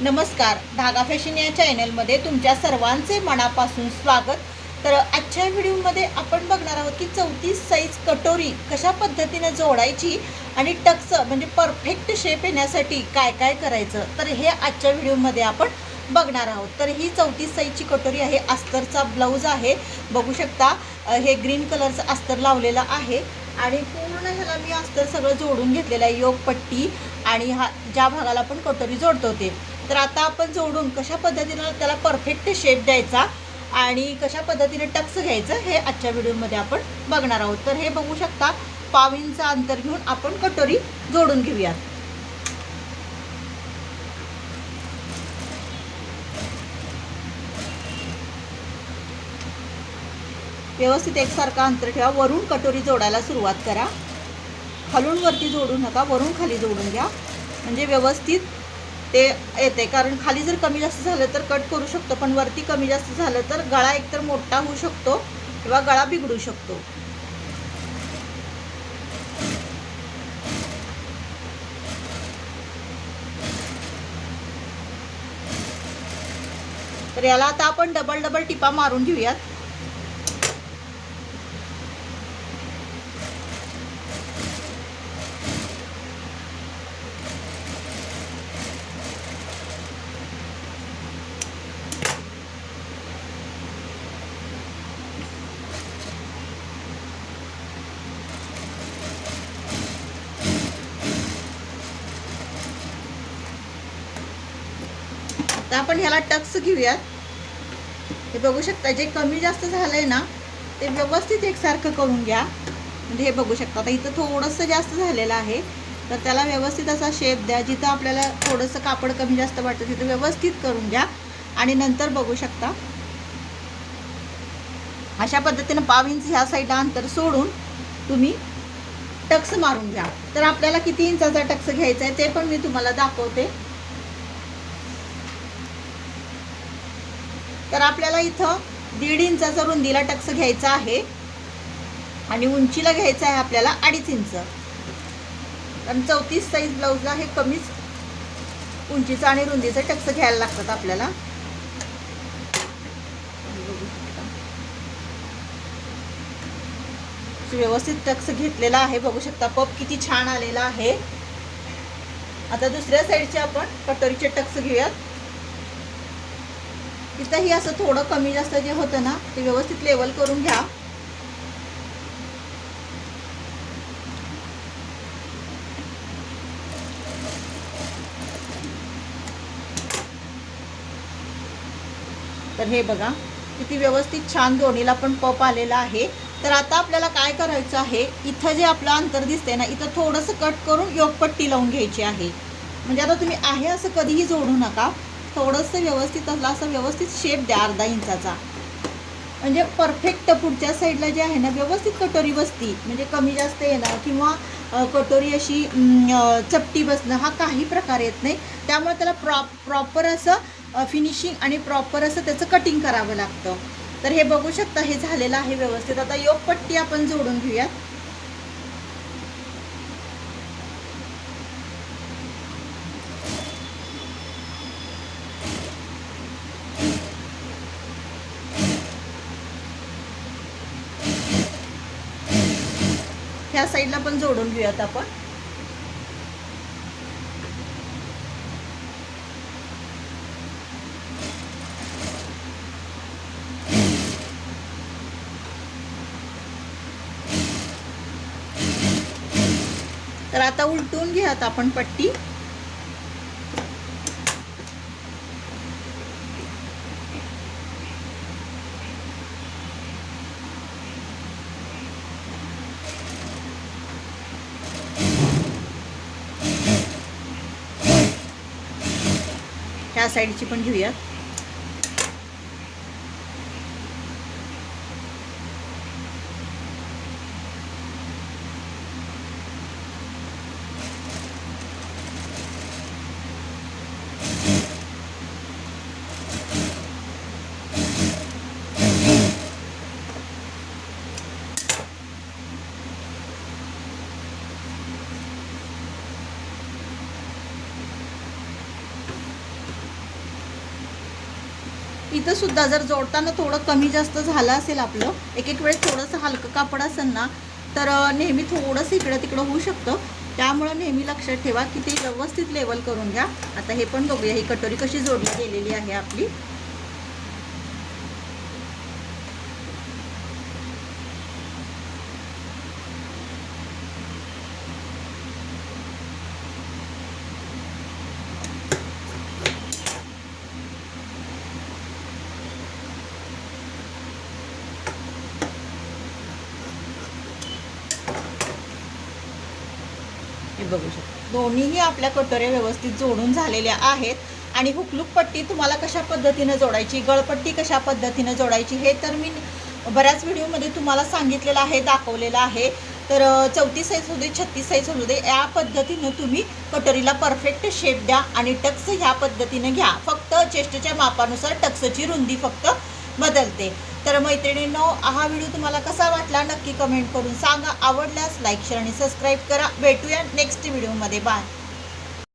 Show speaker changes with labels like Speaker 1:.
Speaker 1: नमस्कार धागा फॅशन या चॅनलमध्ये तुमच्या सर्वांचे मनापासून स्वागत. तर आजच्या व्हिडिओमध्ये आपण बघणार आहोत की चौतीस साईज कटोरी कशा पद्धतीने जोडायची आणि टक्स म्हणजे परफेक्ट शेप येण्यासाठी काय काय करायचं. तर हे आजच्या व्हिडिओमध्ये आपण बघणार आहोत. तर ही चौतीस साईजची कटोरी आहे अस्तरचा ब्लाऊज आहे. बघू शकता हे ग्रीन कलरचं अस्तर लावलेलं आहे. आणि पूर्ण ह्याला मी अस्तर सगळं जोडून घेतलेलं आहे योग पट्टी आणि हा ज्या भागाला आपण कटोरी जोडतो ते. तर आता आपण जोडून कशा पद्धतीनं त्याला परफेक्ट शेप द्यायचा आणि कशा पद्धतीने टक्स घ्यायचं हे आजच्या व्हिडिओमध्ये आपण बघणार आहोत. तर हे बघू शकता पाव इंच अंतर घेऊन आपण कटोरी जोडून घेऊयात. व्यवस्थित एकसारखा अंतर ठेवा. वरून कटोरी जोडायला सुरुवात करा. खालून वरती जोडू नका वरून खाली जोडून घ्या. म्हणजे व्यवस्थित ते येते. कारण खाली जर कमी जास्त झालं तर कट करू शकतो पण वरती कमी जास्त झालं तर गळा एकतर मोठा होऊ शकतो किंवा गळा बिघडू शकतो. तर याला आता आपण डबल डबल टिपा मारून घेऊयात. आता आपण ह्याला टक्स घेऊयात. हे बघू शकता जे कमी जास्त झालंय ना ते व्यवस्थित एकसारखं करून घ्या. म्हणजे हे बघू शकता आता इथं थोडंसं जास्त झालेलं आहे. तर त्याला व्यवस्थित असा शेप द्या. जिथं आपल्याला थोडंसं कापड कमी जास्त वाटतं तिथं व्यवस्थित करून घ्या. आणि नंतर बघू शकता. अशा पद्धतीनं पाव इंच ह्या साईडला अंतर सोडून तुम्ही टक्स मारून घ्या. तर आपल्याला किती इंचाचा टक्स घ्यायचा आहे ते पण मी तुम्हाला दाखवते. तर आपल्याला इथं दीड इंचाचा रुंदीला टक्स घ्यायचा आहे. आणि उंचीला घ्यायचं आहे आपल्याला अडीच इंच. कारण चौतीस साईज ब्लाऊजला हे कमीच उंचीचं आणि रुंदीचं टक्स घ्यायला लागतात आपल्याला. व्यवस्थित टक्स घेतलेला आहे. बघू शकता पप किती छान आलेला आहे. आता दुसऱ्या साईडचे आपण कटोरीचे टक्स घेऊयात. तिथंही असं थोडं कमी जास्त जे होतं ना ते व्यवस्थित लेवल करून घ्या. तर हे बघा किती व्यवस्थित छान दोन्हीला पण पप आलेला आहे. तर आता आपल्याला काय करायचं आहे इथं जे आपलं अंतर दिसतंय ना इथं थोडंसं कट करून योगपट्टी लावून घ्यायची आहे. म्हणजे आता तुम्ही आहे असं कधीही जोडू नका. थोडंसं व्यवस्थित असला असं व्यवस्थित शेप द्या अर्धा इंचाचा. म्हणजे परफेक्ट पुढच्या साईडला जे आहे ना व्यवस्थित कटोरी बसती. म्हणजे कमी जास्त येणं किंवा कटोरी अशी चपटी बसणं हा काही प्रकार येत नाही. त्यामुळे त्याला प्रॉप प्रॉपर असं फिनिशिंग आणि प्रॉपर असं त्याचं कटिंग करावं लागतं. तर हे बघू शकता हे झालेलं आहे व्यवस्थित. आता योगपट्टी आपण जोडून घेऊयात. ह्या साईडला पण जोडून घेऊयात आपण. तर आता उलटून घेऊयात आपण पट्टी. ह्या साईडची पण घेऊयात. इथं सुद्धा जर जोडताना थोडं कमी जास्त झालं असेल आपलं एक एक वेळेस थोडंसं हलकं कापड असेल ना तर नेहमी थोडंसं इकडं तिकडं होऊ शकतं. त्यामुळं नेहमी लक्षात ठेवा की ते व्यवस्थित लेवल करून घ्या. आता हे पण बघूया ही कटोरी कशी जोडली गेलेली आहे आपली. हे बघू शकता. दोन्हीही आपल्या कटोऱ्या व्यवस्थित जोडून झालेल्या आहेत. आणि हुकलूक पट्टी तुम्हाला कशा पद्धतीनं जोडायची गळपट्टी कशा पद्धतीनं जोडायची हे तर मी बऱ्याच व्हिडिओमध्ये तुम्हाला सांगितलेलं आहे दाखवलेलं आहे. तर चौतीस साईज होऊ दे छत्तीस साईज होऊ दे या पद्धतीनं तुम्ही कटोरीला परफेक्ट शेप द्या आणि टक्स ह्या पद्धतीनं घ्या. फक्त चेस्टच्या मापानुसार टक्सची रुंदी फक्त बदलते. तर मैत्रिणींनो हा व्हिडिओ तुम्हाला कसा वाटला नक्की कमेंट करून सांगा. आवडल्यास लाईक शेअर आणि सबस्क्राईब करा. भेटूया नेक्स्ट व्हिडिओमध्ये बाय